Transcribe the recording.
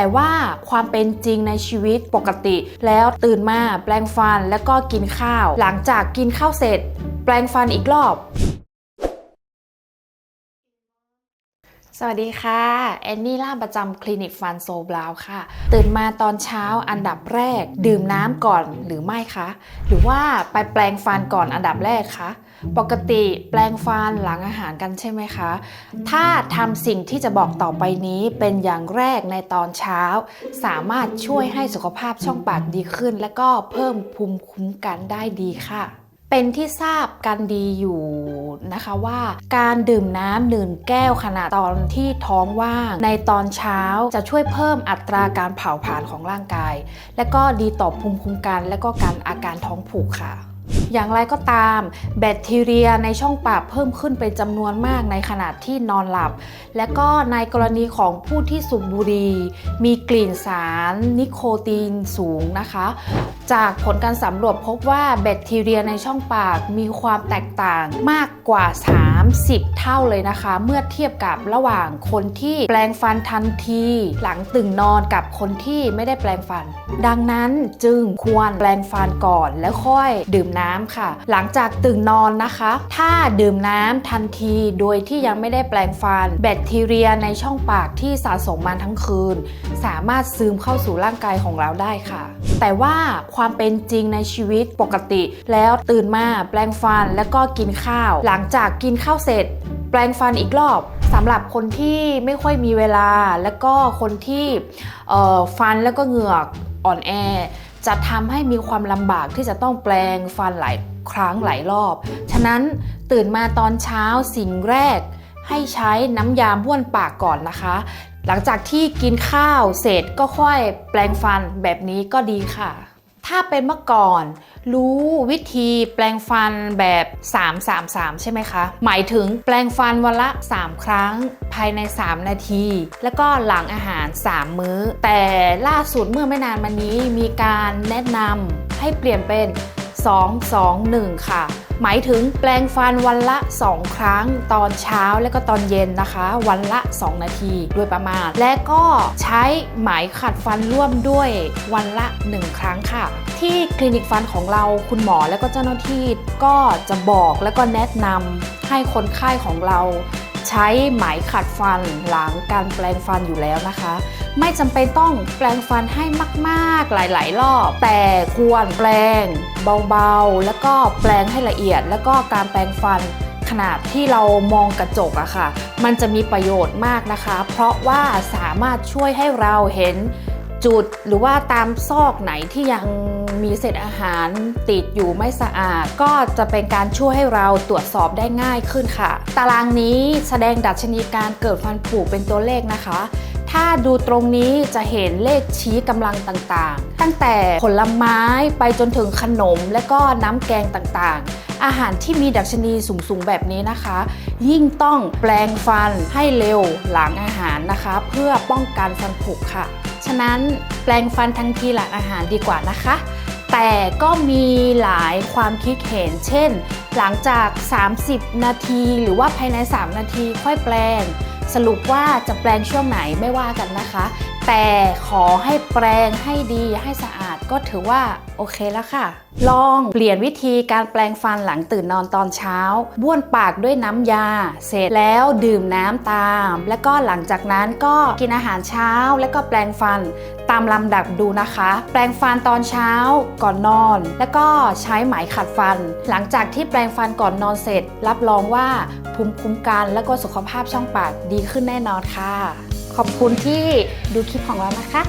แต่ว่าความเป็นจริงในชีวิตปกติ แล้วตื่นมาแปลงฟันแล้วก็กินข้าว หลังจากกินข้าวเสร็จ แปลงฟันอีกรอบ สวัสดีค่ะ แอนนี่ล่าประจำคลินิกฟันโซบราวค่ะ ตื่นมาตอนเช้าอันดับแรก ดื่มน้ำก่อนหรือไม่คะ หรือว่าไปแปรงฟันก่อนอันดับแรกคะ ปกติแปรงฟันหลังอาหารกันใช่ไหมคะ ถ้าทำสิ่งที่จะบอกต่อไปนี้เป็นอย่างแรกในตอนเช้า สามารถช่วยให้สุขภาพช่องปากดีขึ้น และก็เพิ่มภูมิคุ้มกันได้ดีค่ะ เป็นที่ทราบกันดีอยู่นะคะว่าการดื่มน้ำหนึ่งแก้วขณะตอนที่ท้องว่าง ในตอนเช้าจะช่วยเพิ่มอัตราการเผาผลาญของร่างกาย และก็ดีต่อภูมิคุ้มกัน และก็การอาการท้องผูกค่ะ อย่างไรก็ตาม แบคทีเรียในช่องปากเพิ่มขึ้นเป็นจำนวนมากในขณะที่นอนหลับ และก็ในกรณีของผู้ที่สูบบุหรี่มีกลิ่นสารนิโคตินสูงนะคะ จากผลการสำรวจพบว่าแบคทีเรียในช่องปากมีความแตกต่างมากกว่า 30 เท่าเลยนะคะ เมื่อเทียบกับระหว่างคนที่แปลงฟันทันที หลังตื่นนอนกับคนที่ไม่ได้แปลงฟัน ดังนั้นจึงควรแปลงฟันก่อนแล้วค่อยดื่มน้ำค่ะ หลังจากตื่นนอนนะคะ ถ้าดื่มน้ำทันทีโดยที่ยังไม่ได้แปลงฟัน แบคทีเรียในช่องปากที่สะสมมาทั้งคืน สามารถซึมเข้าสู่ร่างกายของเราได้ค่ะ แต่ว่าความเป็นจริงในชีวิตปกติ แล้วตื่นมาแปลงฟันแล้วก็กินข้าว หลังจากกินข้าวเสร็จ แปลงฟันอีกรอบสำหรับคนที่ไม่ค่อยมีเวลา แล้วก็คนที่ฟันแล้วก็เหงือกอ่อนแอ จะทำให้มีความลำบากที่จะต้องแปลงฟันหลายครั้งหลายรอบ ฉะนั้นตื่นมาตอนเช้าสิ่งแรก ให้ใช้น้ำยาบ้วนปากก่อนนะคะ หลังจากที่กินข้าวเสร็จก็ค่อยแปลงฟันแบบนี้ก็ดีค่ะ ถ้าเป็นเมื่อก่อน รู้วิธีแปลงฟันแบบ 3-3-3 ใช่ไหมคะ หมายถึงแปลงฟันวันละ 3 ครั้งภายใน 3 นาที แล้วก็หลังอาหาร 3 มื้อ แต่ล่าสุดเมื่อไม่นานมานี้มีการแนะนำให้เปลี่ยนเป็น 2 2 1 ค่ะ หมายถึงแปลงฟันวันละ 2 ครั้งตอนเช้าและก็ตอนเย็นนะคะ วันละ 2 นาทีโดยประมาณ และก็ใช้ไหมขัดฟันร่วมด้วยวันละ 1 ครั้งค่ะ ที่คลินิกฟันของเราคุณหมอและก็เจ้าหน้าที่ก็จะบอกและก็แนะนำให้คนไข้ของเรา ใช้ไหมขัดฟันหลังการแปลงฟันอยู่แล้วนะคะ ไม่จำเป็นต้องแปลงฟันให้มากๆหลาย ๆ รอบ แต่ควรแปลงเบาๆ แล้วก็แปลงให้ละเอียด แล้วก็การแปลงฟันขนาดที่เรามองกระจกอะค่ะ มันจะมีประโยชน์มากนะคะ เพราะว่าสามารถช่วยให้เราเห็น จุดหรือว่าตามซอกไหนที่ยังมีเศษอาหารติดอยู่ไม่สะอาด ก็จะเป็นการช่วยให้เราตรวจสอบได้ง่ายขึ้นค่ะ ตารางนี้แสดงดัชนีการเกิดฟันผุเป็นตัวเลขนะคะ ถ้าดูตรงนี้จะเห็นเลขชี้กำลังต่างๆ ตั้งแต่ผลไม้ไปจนถึงขนมและก็น้ำแกงต่างๆอาหารที่มีดัชนีสูงๆแบบนี้นะคะ ยิ่งต้องแปลงฟันให้เร็วหลังอาหารนะคะ เพื่อป้องกันฟันผุค่ะ ฉะนั้นแปลงฟันทันทีหลังอาหารดีกว่านะคะ แต่ก็มีหลายความคิดเห็น เช่น หลังจาก 30 นาที หรือว่าภายใน 3 นาทีค่อยแปลง สรุปว่าจะแปลงช่วงไหนไม่ว่ากันนะคะ แต่ขอให้แปลงให้ดีให้สะอาดก็ถือว่าโอเคแล้วค่ะ ลองเปลี่ยนวิธีการแปลงฟันหลังตื่นนอนตอนเช้า บ้วนปากด้วยน้ำยา เสร็จแล้วดื่มน้ำตาม แล้วก็หลังจากนั้นก็กินอาหารเช้าแล้วก็แปลงฟันตามลำดับดูนะคะ แปลงฟันตอนเช้าก่อนนอน แล้วก็ใช้ไหมขัดฟัน หลังจากที่แปลงฟันก่อนนอนเสร็จ รับรองว่าภูมิคุ้มกันและก็สุขภาพช่องปากดีขึ้นแน่นอนค่ะ ขอบคุณที่ดูคลิปของเรานะคะ